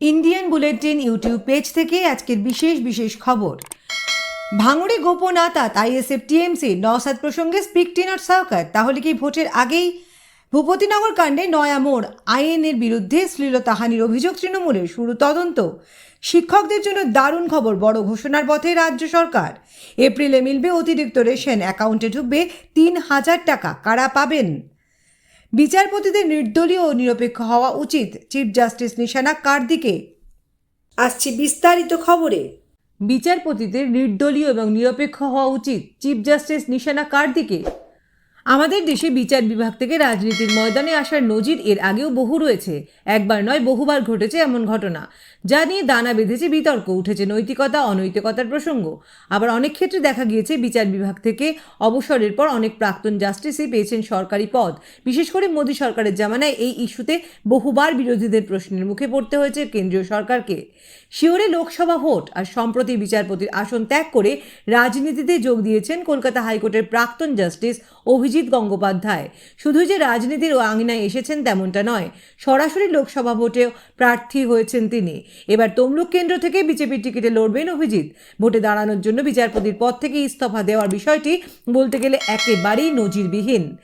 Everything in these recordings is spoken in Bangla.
ইন্ডিয়ান বুলেটিন ইউটিউব পেজ থেকে আজকের বিশেষ বিশেষ খবর। ভাঙড়ে গোপন আতাত আইএসএফ টিএমসি নওসাদ প্রসঙ্গে স্পিক টিনার সরকার তাহলে কি ভোটের আগেই ভূপতিনগর কাণ্ডে নয়া মোড় আইএনের বিরুদ্ধে শ্লীলতাহানির অভিযোগ তৃণমূলের? শুরু তদন্ত। শিক্ষকদের জন্য দারুণ খবর, বড় ঘোষণার পথে রাজ্য সরকার। এপ্রিলে মিলবে অতিরিক্ত রেশন, অ্যাকাউন্টে ঢুকবে তিন হাজার টাকা। কারা পাবেন? বিচারপতিদের নির্দলীয় ও নিরপেক্ষ হওয়া উচিত। চিফ জাস্টিস নিশানা কার দিকে আসছি বিস্তারিত খবরে। বিচারপতিদের নির্দলীয় এবং নিরপেক্ষ হওয়া উচিত। চিফ জাস্টিস নিশানা কার দিকে আমাদের দেশে বিচার বিভাগ থেকে রাজনীতির ময়দানে আসার নজির এর আগেও বহু রয়েছে। একবার নয়, বহুবার ঘটেছে এমন ঘটনা। যা নিয়ে দানা বেঁধেছে বিতর্ক, উঠেছে নৈতিকতা, অনৈতিকতার প্রসঙ্গ। আবার অনেক ক্ষেত্রে দেখা গিয়েছে বিচার বিভাগ থেকে অবসরের পর অনেক প্রাক্তন জাস্টিসই পেয়েছেন সরকারি পদ। বিশেষ করে মোদী সরকারের জামানায় এই ইস্যুতে বহুবার বিরোধীদের প্রশ্নের মুখে পড়তে হয়েছে কেন্দ্রীয় সরকারকে। শিওরে লোকসভা ভোট আর সম্প্রতি বিচারপতির আসন ত্যাগ করে রাজনীতিতে যোগ দিয়েছেন কলকাতা হাইকোর্টের প্রাক্তন জাস্টিস অভিজিৎ গঙ্গোপাধ্যায়। শুধু যে রাজনীতির আঙিনায় এসেছেন তেমনটা নয়, সরাসরি লোকসভা ভোটে প্রার্থী হয়েছেন তিনি। এবার তমলুক কেন্দ্র থেকে বিজেপির টিকিটে লড়বেন অভিজিৎ। ভোটে দাঁড়ানোর জন্য বিচারপতির পদ থেকে ইস্তফা দেওয়ার বিষয়টি বলতে গেলে একেবারেই নজিরবিহীন।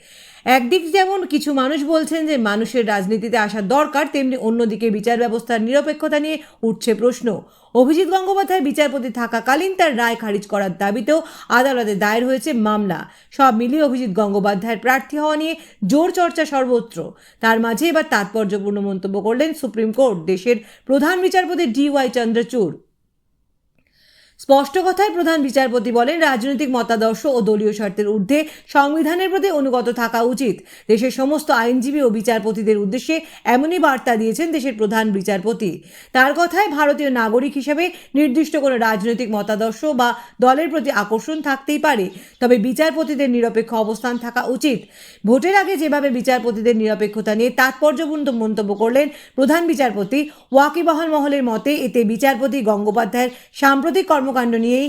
একদিক যেমন কিছু মানুষ বলছেন যে মানুষের রাজনীতিতে আসা দরকার, তেমনি অন্যদিকে বিচার ব্যবস্থার নিরপেক্ষতা নিয়ে উঠছে প্রশ্ন। অভিজিৎ গঙ্গোপাধ্যায় বিচারপতি থাকাকালীন তার রায় খারিজ করার দাবিতেও আদালতে দায়ের হয়েছে মামলা। সব মিলিয়ে অভিজিৎ গঙ্গোপাধ্যায়ের প্রার্থী হওয়া নিয়ে জোর চর্চা সর্বত্র। তার মাঝে এবার তাৎপর্যপূর্ণ মন্তব্য করলেন সুপ্রিম কোর্ট, দেশের প্রধান বিচারপতি ডি ওয়াই চন্দ্রচূড়। স্পষ্ট কথায় প্রধান বিচারপতি বলেন, রাজনৈতিক মতাদর্শ ও দলীয় স্বার্থের ঊর্ধ্বে সংবিধানের প্রতি অনুগত থাকা উচিত। দেশের সমস্ত আইনজীবী ও বিচারপতিদের উদ্দেশ্যে এমনই বার্তা দিয়েছেন দেশের প্রধান বিচারপতি। তার কথায় ভারতীয় নাগরিক হিসেবে নির্দিষ্ট কোনো রাজনৈতিক মতাদর্শ বা দলের প্রতি আকর্ষণ থাকতেই পারে, তবে বিচারপতিদের নিরপেক্ষ অবস্থান থাকা উচিত। ভোটের আগে যেভাবে বিচারপতিদের নিরপেক্ষতা নিয়ে তাৎপর্যপূর্ণ মন্তব্য করলেন প্রধান বিচারপতি, ওয়াকিবহাল মহলের মতে এতে বিচারপতি গঙ্গোপাধ্যায়ের সাম্প্রতিক কর্মকাণ্ড নিয়েই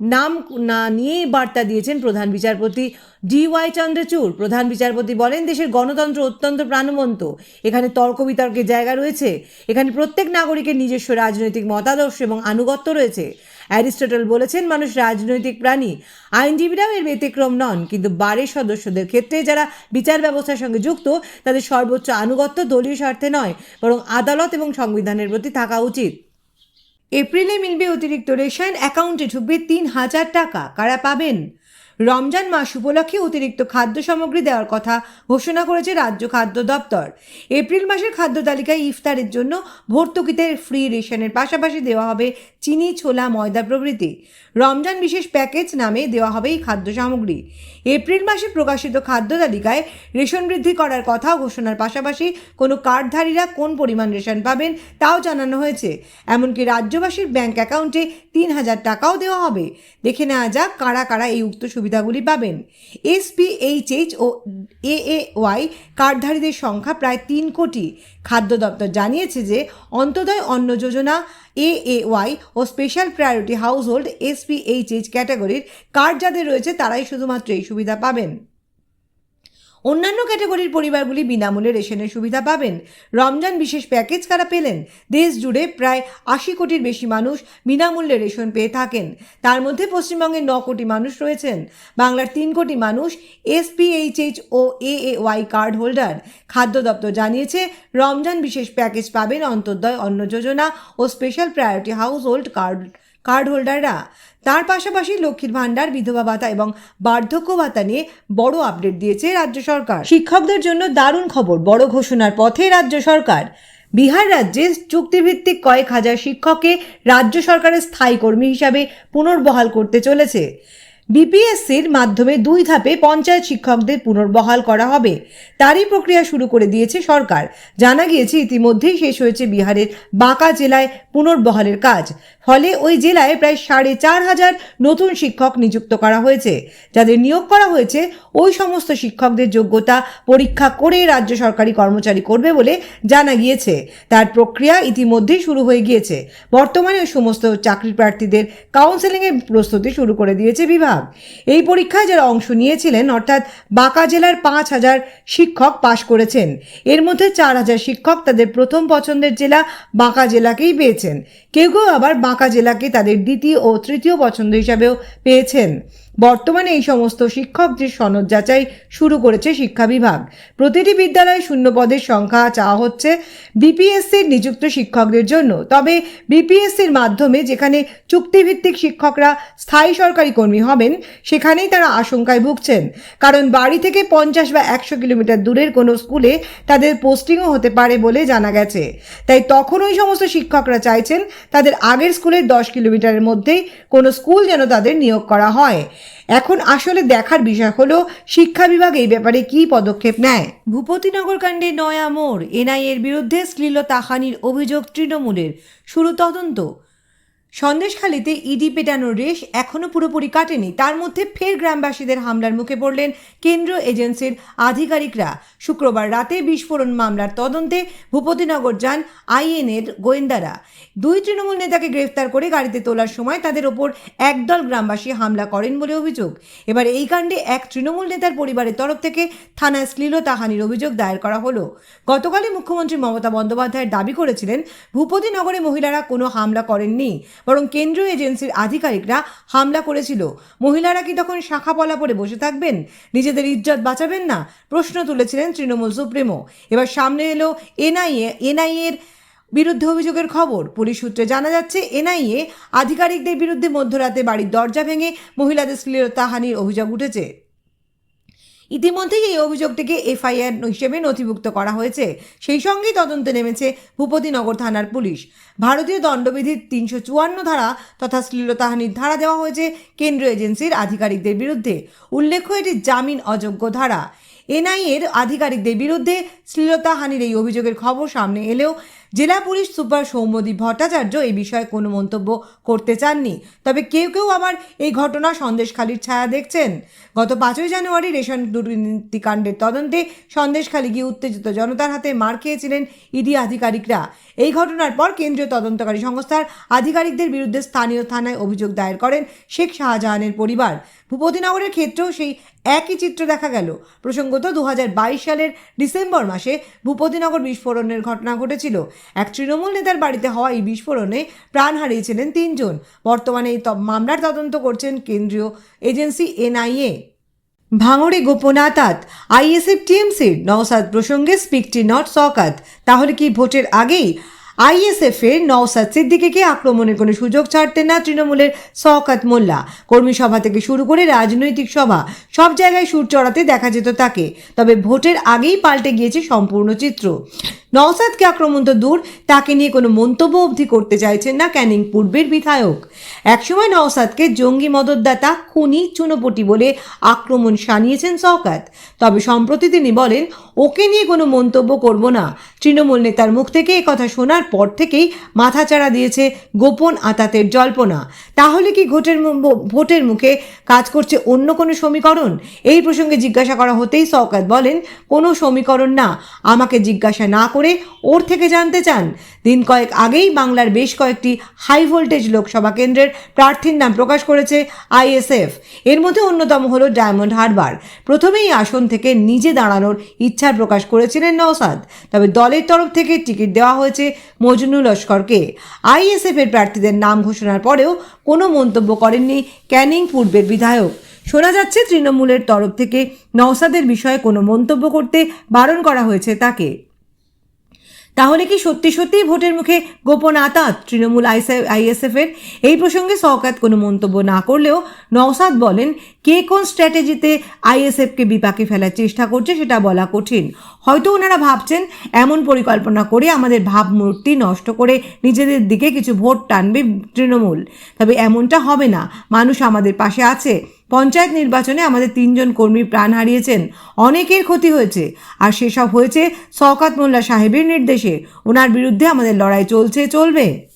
নাম না নিয়েই বার্তা দিয়েছেন প্রধান বিচারপতি ডি ওয়াই চন্দ্রচূড়। প্রধান বিচারপতি বলেন, দেশের গণতন্ত্র অত্যন্ত প্রাণবন্ত। এখানে তর্ক বিতর্কের জায়গা রয়েছে। এখানে প্রত্যেক নাগরিকের নিজস্ব রাজনৈতিক মতাদর্শ এবং আনুগত্য রয়েছে। অ্যারিস্টটল বলেছেন, মানুষ রাজনৈতিক প্রাণী। আইনজীবীরাও এর ব্যতিক্রম নন, কিন্তু বারের সদস্যদের ক্ষেত্রে যারা বিচার ব্যবস্থার সঙ্গে যুক্ত, তাদের সর্বোচ্চ আনুগত্য দলীয় স্বার্থে নয়, বরং আদালত এবং সংবিধানের প্রতি থাকা উচিত। এপ্রিলে মিলবে অতিরিক্ত রেশন অ্যাকাউন্টে ঢুকবে তিন হাজার টাকা। কারা পাবেন? রমজান মাস উপলক্ষে অতিরিক্ত খাদ্য সামগ্রী দেওয়ার কথা ঘোষণা করেছে রাজ্য খাদ্য দপ্তর। এপ্রিল মাসের খাদ্য তালিকায় ইফতারের জন্য ভর্তুকিতে ফ্রি রেশনের পাশাপাশি দেওয়া হবে চিনি, ছোলা, ময়দা প্রভৃতি। রমজান বিশেষ প্যাকেজ নামে দেওয়া হবে এই খাদ্য সামগ্রী। এপ্রিল মাসে প্রকাশিত খাদ্য তালিকায় রেশন বৃদ্ধি করার কথাও ঘোষণার পাশাপাশি কোনো কার্ডধারীরা কোন পরিমাণ রেশন পাবেন তাও জানানো হয়েছে। এমনকি রাজ্যবাসীর ব্যাংক অ্যাকাউন্টে তিন হাজার টাকাও দেওয়া হবে। দেখে নেওয়া যাক কারা কারা এই উক্ত সুবিধাগুলি পাবেন। এসপিএইচএইচ ও এএওয়াই কার্ডধারীদের সংখ্যা প্রায় তিন কোটি। খাদ্য দপ্তর জানিয়েছে যে অন্তদয় অন্ন যোজনা এএওয়াই ও special priority household SPHH ক্যাটাগরির কার্ড যাদের রয়েছে তারাই শুধুমাত্র এই সুবিধা পাবেন। অন্যান্য ক্যাটাগরির পরিবারগুলি বিনামূল্যে রেশনের সুবিধা পাবেন। রমজান বিশেষ প্যাকেজ কারা পেলেন? দেশ জুড়ে প্রায় আশি কোটির বেশি মানুষ বিনামূল্যে রেশন পেয়ে থাকেন। তার মধ্যে পশ্চিমবঙ্গের ন কোটি মানুষ রয়েছেন। বাংলার তিন কোটি মানুষ এসপিএইচএইচ ও এএওয়াই কার্ড হোল্ডার। খাদ্য দপ্তর জানিয়েছে, রমজান বিশেষ প্যাকেজ পাবেন অন্তর্দয় অন্ন যোজনা ও special priority household card card হোল্ডাররা তার পাশাপাশি লক্ষ্মীর ভাণ্ডার, বিধবা ভাতা এবং বার্ধক্য ভাতা নিয়ে বড় আপডেট দিয়েছে রাজ্য সরকার। শিক্ষকদের জন্য দারুণ খবর, বড় ঘোষণার পথে রাজ্য সরকার। বিহার রাজ্যে চুক্তিভিত্তিক কয়েক হাজার শিক্ষককে রাজ্য সরকারের স্থায়ী কর্মী হিসাবে পুনর্বহাল করতে চলেছে। বিপিএসসির মাধ্যমে দুই ধাপে পঞ্চায়েত শিক্ষকদের পুনর্বহাল করা হবে। তারই প্রক্রিয়া শুরু করে দিয়েছে সরকার। জানা গিয়েছে, ইতিমধ্যেই শেষ হয়েছে বিহারের বাঁকা জেলায় পুনর্বহালের কাজ। ফলে ওই জেলায় প্রায় সাড়ে চার হাজার নতুন শিক্ষক নিযুক্ত করা হয়েছে। যাদের নিয়োগ করা হয়েছে, ওই সমস্ত শিক্ষকদের যোগ্যতা পরীক্ষা করে রাজ্য সরকারি কর্মচারী করবে বলে জানা গিয়েছে। তার প্রক্রিয়া ইতিমধ্যেই শুরু হয়ে গিয়েছে। বর্তমানে ওই সমস্ত চাকরি প্রার্থীদের কাউন্সেলিংয়ের প্রস্তুতি শুরু করে দিয়েছে বিভাগ। বিভাগ। এই পরীক্ষায় যারা অংশ নিয়েছিলেন, অর্থাৎ বাঁকা জেলার পাঁচ হাজার শিক্ষক পাশ করেছেন, এর মধ্যে চার হাজার শিক্ষক তাদের প্রথম পছন্দের জেলা বাঁকা জেলাকেই পেয়েছেন। কেউ কেউ আবার বাঁকা জেলাকে তাদের দ্বিতীয় ও তৃতীয় পছন্দ হিসাবেও পেয়েছেন। বর্তমানে এই সমস্ত শিক্ষকদের সনদ যাচাই শুরু করেছে শিক্ষা বিভাগ। প্রতিটি বিদ্যালয়ে শূন্য পদের সংখ্যা চাওয়া হচ্ছে বিপিএসসির নিযুক্ত শিক্ষকদের জন্য। তবে বিপিএসসির মাধ্যমে যেখানে চুক্তিভিত্তিক শিক্ষকরা স্থায়ী সরকারি কর্মী হবেন সেখানেই তারা আশঙ্কায় ভুগছেন। কারণ বাড়ি থেকে পঞ্চাশ বা একশো কিলোমিটার দূরের কোনো স্কুলে তাদের পোস্টিংও হতে পারে বলে জানা গেছে। তাই তখন ওই সমস্ত শিক্ষকরা চাইছেন তাদের আগের স্কুলের দশ কিলোমিটারের মধ্যেই কোনো স্কুল যেন তাদের নিয়োগ করা হয়। এখন আসলে দেখার বিষয় হলো, শিক্ষা বিভাগ এই ব্যাপারে কি পদক্ষেপ নেয়? ভূপতিনগর কাণ্ডে নয়া মোড়, এনআইএর বিরুদ্ধে শ্লীলতাহানির অভিযোগ তৃণমূলের। শুরু তদন্ত। সন্দেশখালীতে ইডি পেটানোর রেশ এখনও পুরোপুরি কাটেনি। তার মধ্যে ফের গ্রামবাসীদের হামলার মুখে পড়লেন কেন্দ্রীয় এজেন্সির আধিকারিকরা। শুক্রবার রাতে বিস্ফোরণ মামলার তদন্তে ভূপতিনগর যান আইএনএর গোয়েন্দারা। দুই তৃণমূল নেতাকে গ্রেফতার করে গাড়িতে তোলার সময় তাদের ওপর একদল গ্রামবাসী হামলা করেন বলে অভিযোগ। এবার এই কাণ্ডে এক তৃণমূল নেতার পরিবারের তরফ থেকে থানায় শ্লীলতাহানির অভিযোগ দায়ের করা হলো। গতকালই মুখ্যমন্ত্রী মমতা বন্দ্যোপাধ্যায়ের দাবি করেছিলেন, ভূপতিনগরে মহিলারা কোনো হামলা করেননি। বরং কেন্দ্রীয় এজেন্সির আধিকারিকরা হামলা করেছিল। মহিলারা কি তখন শাখা পলা পরে বসে থাকবেন? নিজেদের ইজ্জত বাঁচাবেন না? প্রশ্ন তুলেছিলেন তৃণমূল সুপ্রিমো। এবার সামনে এলো এনআইএ, এনআইএর বিরুদ্ধে অভিযোগের খবর। পুলিশ সূত্রে জানা যাচ্ছে, এনআইএ আধিকারিকদের বিরুদ্ধে মধ্যরাতে বাড়ির দরজা ভেঙে মহিলাদের শ্লীলতাহানির অভিযোগ উঠেছে। ইতিমধ্যেই এই অভিযোগটিকে এফআইআর হিসেবে নথিভুক্ত করা হয়েছে। সেই সঙ্গেই তদন্তে নেমেছে ভূপতিনগর থানার পুলিশ। ভারতীয় দণ্ডবিধির তিনশো চুয়ান্ন ধারা তথা শ্লীলতাহানির ধারা দেওয়া হয়েছে কেন্দ্রীয় এজেন্সির আধিকারিকদের বিরুদ্ধে। উল্লেখ্য, এটি জামিন অযোগ্য ধারা। এনআইএর আধিকারিকদের বিরুদ্ধে শ্লীলতাহানির এই অভিযোগের খবর সামনে এলেও জেলা পুলিশ সুপার সৌম্যদীপ ভট্টাচার্য এই বিষয়ে কোনো মন্তব্য করতে চাননি। তবে কেউ কেউ আবার এই ঘটনা সন্দেশখালির ছায়া দেখছেন। গত পাঁচই জানুয়ারি রেশন দুর্নীতিকাণ্ডের তদন্তে সন্দেশখালি গিয়ে উত্তেজিত জনতার হাতে মার খেয়েছিলেন ইডি আধিকারিকরা। এই ঘটনার পর কেন্দ্রীয় তদন্তকারী সংস্থার আধিকারিকদের বিরুদ্ধে স্থানীয় থানায় অভিযোগ দায়ের করেন শেখ শাহজাহানের পরিবার। ভূপতিনগরের ক্ষেত্রেও সেই একই চিত্র দেখা গেল। প্রসঙ্গত দু হাজার বাইশ সালের ডিসেম্বর মাসে ভূপতিনগর বিস্ফোরণের ঘটনা ঘটেছিল। এক তৃণমূল নেতার বাড়িতে হওয়া এই বিস্ফোরণে প্রাণ হারিয়েছিলেন তিনজন। বর্তমানে এই মামলার তদন্ত করছেন কেন্দ্রীয় এজেন্সি এনআইএ। ভাঙড়ে গোপনাতাত আইএসএফ টিএমসির নওসাদ প্রসঙ্গে স্পিকটি নট সকাত তাহলে কি ভোটের আগেই আইএসএফ এর নওসাদ সিদ্দিকিকে আক্রমণের কোনো সুযোগ ছাড়তেন না তৃণমূলের শওকাত মোল্লা। কর্মী সভা থেকে শুরু করে রাজনৈতিক সভা, সব জায়গায় সুর চড়াতে দেখা যেত তাকে। তবে ভোটের আগেই পাল্টে গিয়েছে সম্পূর্ণ চিত্র। নওসাদকে আক্রমণ তো দূর, তাকে নিয়ে কোনো মন্তব্য অবধি করতে চাইছেন না ক্যানিং পূর্বের বিধায়ক। একসময় নওসাদকে জঙ্গি মদতদাতা খুনি চুনোপটি বলে আক্রমণ সানিয়েছেন শওকাত। তবে সম্প্রতি তিনি বলেন, ওকে নিয়ে কোনো মন্তব্য করব না। তৃণমূল নেতার মুখ থেকে কথা শোনার পর থেকেই মাথাচাড়া দিয়েছে গোপন আতাতের জল্পনা। তাহলে কি ভোটের ভোটের মুখে কাজ করছে অন্য কোনো সমীকরণ? এই প্রসঙ্গে জিজ্ঞাসা করা হতেই শওকাত বলেন, কোনো সমীকরণ না। আমাকে জিজ্ঞাসা না করে ওর থেকে জানতে চান। দিন কয়েক আগেই বাংলার বেশ কয়েকটি হাই ভোল্টেজ লোকসভা কেন্দ্রের প্রার্থীর নাম প্রকাশ করেছে আইএসএফ। এর মধ্যে অন্যতম হলো ডায়মন্ড হারবার। প্রথমেই আসন থেকে নিজে দাঁড়ানোর ইচ্ছা প্রকাশ করেছিলেন নওসাদ তবে দলের তরফ থেকে টিকিট দেওয়া হয়েছে মজনু লস্করকে। আইএসএফ এর প্রার্থীদের নাম ঘোষণার পরেও কোনো মন্তব্য করেননি ক্যানিং পূর্বের বিধায়ক। শোনা যাচ্ছে, তৃণমূলের তরফ থেকে নওসাদের বিষয়ে কোনো মন্তব্য করতে বারণ করা হয়েছে তাকে। তাহলে কি সত্যি সত্যিই ভোটের মুখে গোপন আতাত তৃণমূল আইএসএফ এর এই প্রসঙ্গে সওকাত কোনো মন্তব্য না করলেও নওসাদ বলেন, কে কোন স্ট্র্যাটেজিতে আইএসএফকে বিপাকে ফেলার চেষ্টা করছে সেটা বলা কঠিন। হয়তো ওনারা ভাবছেন, এমন পরিকল্পনা করে আমাদের ভাবমূর্তি নষ্ট করে নিজেদের দিকে কিছু ভোট টানবে তৃণমূল। তবে এমনটা হবে না। মানুষ আমাদের পাশে আছে। পঞ্চায়েত নির্বাচনে আমাদের তিনজন কর্মী প্রাণ হারিয়েছেন। অনেকের ক্ষতি হয়েছে। আর সেসব হয়েছে শওকাত মোল্লা সাহেবের নির্দেশে। ওনার বিরুদ্ধে আমাদের লড়াই চলছে, চলবে।